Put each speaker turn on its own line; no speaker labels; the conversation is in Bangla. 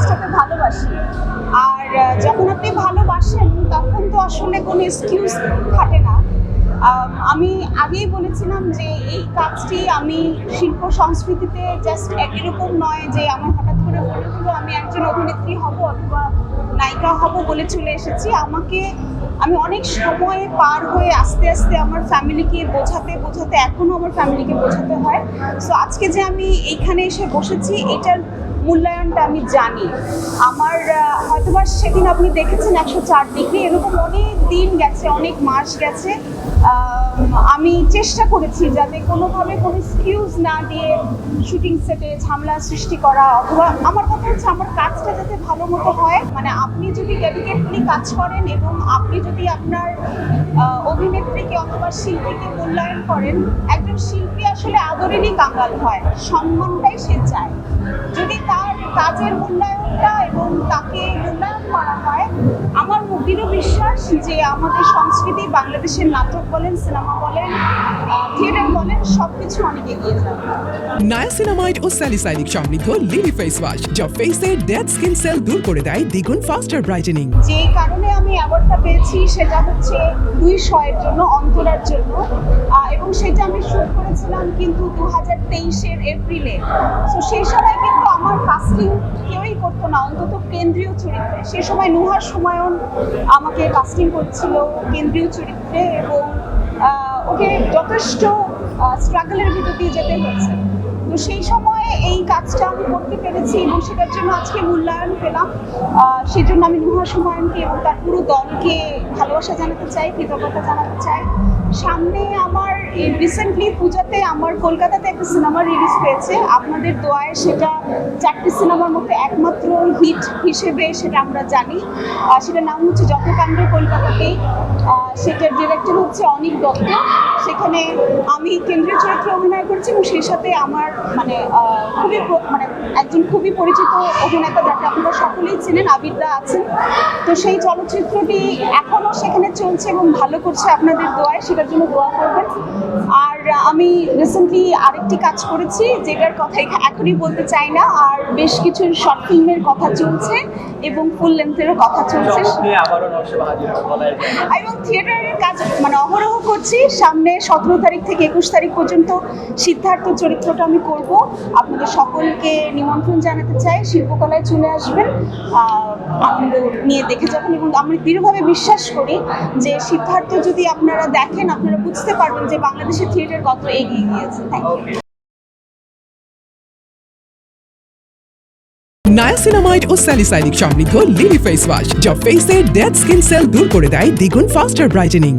কাজটাকে ভালোবাসি। আর যখন আপনি ভালোবাসেন, তখন তো আসলে কোনো এক্সকিউজ থাকে না। আমি আগেই বলেছিলাম যে এই কাজটি আমি শিল্প সংস্কৃতিতে জাস্ট এরকম নয় যে আমার হঠাৎ করে মনে হলো আমি একজন অভিনেত্রী হব অথবা নায়িকা হব বলে চলে এসেছি। আমাকে, আমি অনেক সময় পার হয়ে আস্তে আস্তে আমার ফ্যামিলিকে বোঝাতে বোঝাতে এখনও আমার ফ্যামিলিকে বোঝাতে হয়। সো আজকে যে আমি এইখানে এসে বসেছি, এটার মূল্যায়নটা আমি জানি। আমার আহ, হয়তোবা সেদিন আপনি দেখেছেন একশো চার ডিগ্রি এরকম অনেক দিন গেছে অনেক মাস গেছে। আমি চেষ্টা করেছি যাতে কোনোভাবে কোনো এক্সকিউজ না দিয়ে শুটিং সেটে ঝামেলা সৃষ্টি করা অথবা আমার কথা হচ্ছে আমার কাজটা যাতে ভালো মতো হয়। মানে আপনি যদি ডেডিকেটলি কাজ করেন এবং আপনি যদি আপনার অভিনেত্রীকে অথবা শিল্পীকে মূল্যায়ন করেন একজন শিল্পী আসলে আদরেরই কাঙ্গাল হয় সম্মানটাই সে চায়। যদি তার কাজের মূল্যায়নটা দৃঢ় বিশ্বাস যে আমাদের সংস্কৃতি বাংলাদেশের নাটক বলেন সিনেমা বলেন থিয়েটার বলেন সব কিছু অনেক এগিয়ে যাবে।
নায়াসিনামাইড ও স্যালিসাইনিক সমৃদ্ধ লিলি ফেস ওয়াশ যা ফেসের ডেড স্কিন সেল দূর করে দেয় দ্বিগুণ ফাস্টার ব্রাইটেনিং
যে কারণে আমি অ্যাওয়ার্ডটা পেয়েছি সেটা হচ্ছে দুই শয়ের জন্য অন্তরার জন্য। এবং সেটা আমি শুট করেছিলাম কিন্তু দু হাজার তেইশের এপ্রিলে। তো সেই সময় কিন্তু আমার কাস্টিং কেউই করতো না, অন্তত কেন্দ্রীয় চরিত্রে। সেই সময় নুহার সময়ন আমাকে কাস্টিং করছিল কেন্দ্রীয় চরিত্রে এবং ওকে যথেষ্ট স্ট্রাগলের ভিতর দিয়ে যেতে হয়েছে তো সেই সময়ে এই কাজটা আমি করতে পেরেছি এবং সেটার জন্য আজকে মূল্যায়ন পেলাম। সেই জন্য আমি নুহা সুমায়নকে এবং তার পুরো দলকে ভালোবাসা জানাতে চাই, কৃতজ্ঞতা জানাতে চাই। সামনে আমার রিসেন্টলি পূজাতে আমার কলকাতাতে একটা সিনেমা রিলিজ পেয়েছে আপনাদের দোয়ায় সেটা চারটি সিনেমার মধ্যে একমাত্র হিট হিসেবে সেটা আমরা জানি। সেটার নাম হচ্ছে যত কাণ্ড কলকাতাতেই সেটার ডিরেক্টর হচ্ছে অনিক দত্ত। সেখানে আমি কেন্দ্রীয় চরিত্রে অভিনয় করছি এবং সেই সাথে আমার মানে খুবই মানে একজন খুবই পরিচিত অভিনেতা যাকে আপনারা সকলেই চেনেন, আবিরদা আছেন। তো সেই চলচ্চিত্রটি এখনও সেখানে চলছে এবং ভালো করছে আপনাদের দোয়ায় সেটার জন্য দোয়া করবেন। আর আমি রিসেন্টলি আরেকটি কাজ করেছি যেটার কথা এখনই বলতে চাই না আর বেশ কিছু শর্ট ফিল্মের কথা চলছে এবং ফুল লেন্থেরও কথা চলছে। এবং থিয়েটারের কাজ মানে অহরহ করছি। সামনে সতেরো তারিখ থেকে একুশ তারিখ পর্যন্ত সিদ্ধার্থ চরিত্রটা আমি করব। আপনাদের সকলকে নিমন্ত্রণ জানাতে চাই শিল্পকলায় চলে আসবেন। আনন্দ নিয়ে দেখে যাবেন এবং আমি দৃঢ়ভাবে বিশ্বাস করি যে সিদ্ধার্থ যদি আপনারা দেখেন, আপনারা বুঝতে পারবেন যে বাংলাদেশের থিয়েটার কত এগিয়ে গিয়েছে। থ্যাংক ইউ
নায়াসিনামাইড ও স্যালিসাইনিক সমৃদ্ধ লিলি ফেস ওয়াশ যা ফেসের ডেড স্কিন সেল দূর করে দেয় দ্বিগুণ ফাস্টার ব্রাইটেনিং